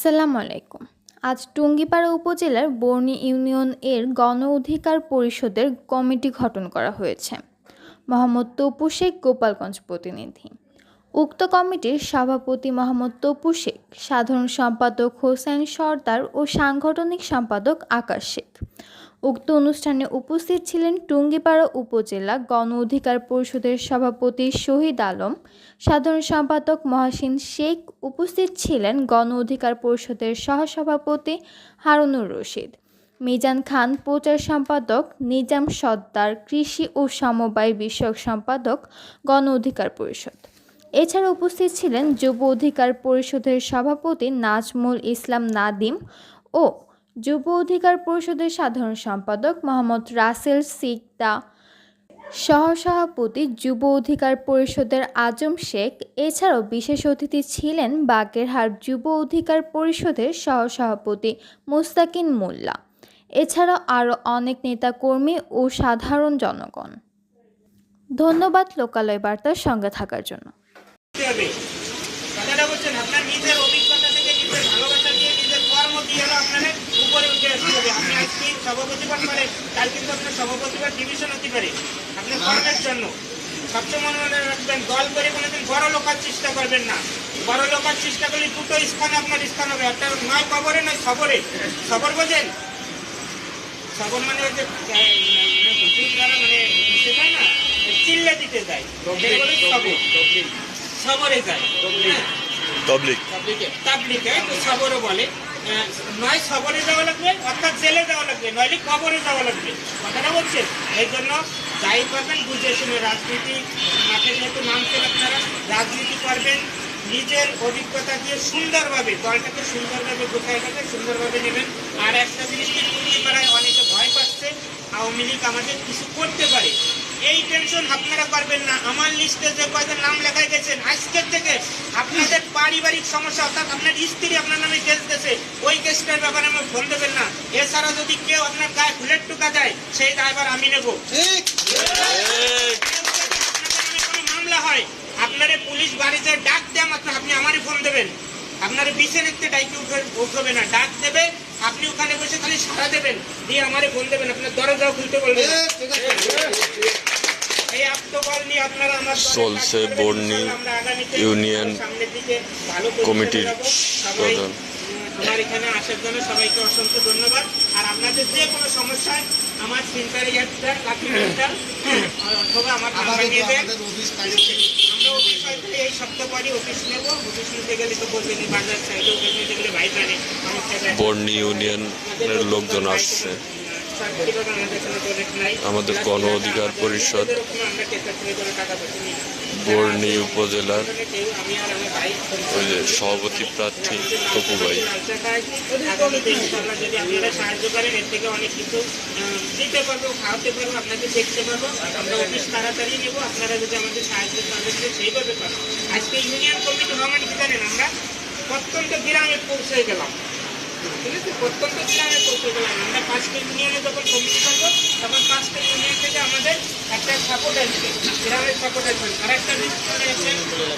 আসসালামু আলাইকুম। আজ টুঙ্গিপাড়া উপজেলার বর্ণী ইউনিয়ন এর গণ অধিকার পরিষদের কমিটি গঠন করা হয়েছে। মোহাম্মদ তপু শেখ, গোপালগঞ্জ প্রতিনিধি। উক্ত কমিটির সভাপতি মোহাম্মদ তপু শেখ, সাধারণ সম্পাদক হোসেন সর্দার ও সাংগঠনিক সম্পাদক আকাশ শেখ। উক্ত অনুষ্ঠানে উপস্থিত ছিলেন টুঙ্গিপাড়া উপজেলা গণ অধিকার পরিষদের সভাপতি শহীদ আলম, সাধারণ সম্পাদক মহাসিন শেখ, উপস্থিত ছিলেন গণ অধিকার পরিষদের সহসভাপতি হারুনুর রশিদ, মিজান খান প্রচার সম্পাদক নিজাম সর্দার, কৃষি ও সমবায় বিষয়ক সম্পাদক গণ অধিকার পরিষদ। এছাড়া উপস্থিত ছিলেন যুব অধিকার পরিষদের সভাপতি নাজমুল ইসলাম নাদিম ও যুব অধিকার পরিষদের সাধারণ সম্পাদক মোহাম্মদ রাসেল সিকদা, সহসভাপতি যুব অধিকার পরিষদের আজম শেখ, এছাড়াও বিশেষ অতিথি ছিলেন বাগেরহাট যুব অধিকার পরিষদের সহসভাপতি মুস্তাকিন মোল্লা। এছাড়াও আরও অনেক নেতাকর্মী ও সাধারণ জনগণ। ধন্যবাদ লোকালয় বার্তার সঙ্গে থাকার জন্য। আপনার নিজের অভিজ্ঞতা থেকে নিজের ভালোবাসা দিয়ে নিজের কর্ম দিয়ে আসতে হবে। আপনি আজকে সভাপতি পদ পারেন কাল কিন্তু আপনার সভাপতি পদ ডিভিশন হতে পারে। আপনার কর্মের জন্য। সবসময় মনে রাখবেন দল করে কোনোদিন বড় লোকার চেষ্টা করবেন না। বড় লোকার চেষ্টা করলে দুটো স্থানে আপনার স্থান হবে। একটা নয় কবরে নয় সবরে। সবর বোঝেন? সবর মানে ওই যে মানে যারা মানে যায় না চিল্লে দিতে যায়। সবর। সবরে যায়। হ্যাঁ? পাবলিক তাবলিগে। তো সবরও বলে। নয় সবরে যাওয়া লাগবে, অর্থাৎ জেলে যাওয়া লাগবে নইলে কবরে যাওয়া লাগবে। কথাটা বলছেন? এই জন্য যাই করবেন, বুঝে শুনে রাজনীতি মাঠে যেহেতু নামছেন আপনারা, রাজনীতি করবেন, নিজের অভিজ্ঞতা দিয়ে সুন্দরভাবে, দলটাকে সুন্দরভাবে গোছায় নেবেন, সুন্দরভাবে নেবেন। আর একটা জিনিস পাড়ায় অনেকে ভয় পাচ্ছে, আওয়ামী লীগ আমাদের কিছু করতে পারে। এই টেনশন আপনারা পারবেন না। আমার লিস্টে যে কয়জন নাম লেখা গেছেন আজকের থেকে আপনাদের পারিবারিক সমস্যা অর্থাৎ আপনার স্ত্রী আপনার নামে কেস দিয়েছে ওই কেসটার ব্যাপারে আমার ফোন দেবেন না। এছাড়া যদি কেউ আপনার গায়ে ফুলের টুকা দেয় সেই ড্রাইভার আমি নেব। মামলা হয় আপনারে পুলিশ বাড়িতে ডাক দেন আপনার আপনি আমারই ফোন দেবেন। আপনারে বিছে নিতে ডাইকে উঠে উঠবে না। ডাক দেবে আপনি ওখানে বসে খালি সারা দেবেন দিয়ে আমারে ফোন দেবেন আপনার দরজাও খুলতে বলবেন চলছে বর্ণি ইউনিয়ন কমিটির প্রধান। আমার এখানে আসার জন্য সবাইকে অসংখ্য ধন্যবাদ। আর আপনাদের যে কোনো সমস্যায় আমার সেন্টারে একটা লাকি সেন্টার অথবা আমার নাম্বার আমরা অফিস হয়তো এই সপ্তাহ পরে অফিস নেব। অফিস নিতে গেলে তো বলবেন বাজার সাইডে অফিস নিতে গেলে ভাই জানে বর্ণি ইউনিয়নের লোকজন আসছে। আমাদের গণ অধিকার পরিষদ। বর্ণি উপজেলার ওই যে সভাপতি প্রার্থী তপু ভাই আজকে ইউনিয়ন কমিটি হওয়া মানে কি জানেন আমরা প্রত্যন্ত গ্রামে পৌঁছে গেলাম ঠিক আছে প্রত্যন্ত গ্রামে পৌঁছে গেলাম আমরা পাঁচটা ইউনিয়নে যখন কমিটি করব তখন পাঁচটা ইউনিয়ন থেকে আমাদের একটা সাপোর্ট আসবে, গ্রামের সাপোর্ট আসবে। আর একটা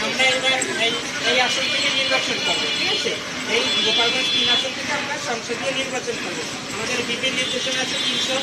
আমরা এবার এই এই আসন নির্বাচন করব, ঠিক আছে? এই গোপালগঞ্জ তিন আসন থেকে আমরা সংসদীয় নির্বাচন করব। আমাদের বিপিন নির্দেশনা আছে তিনশো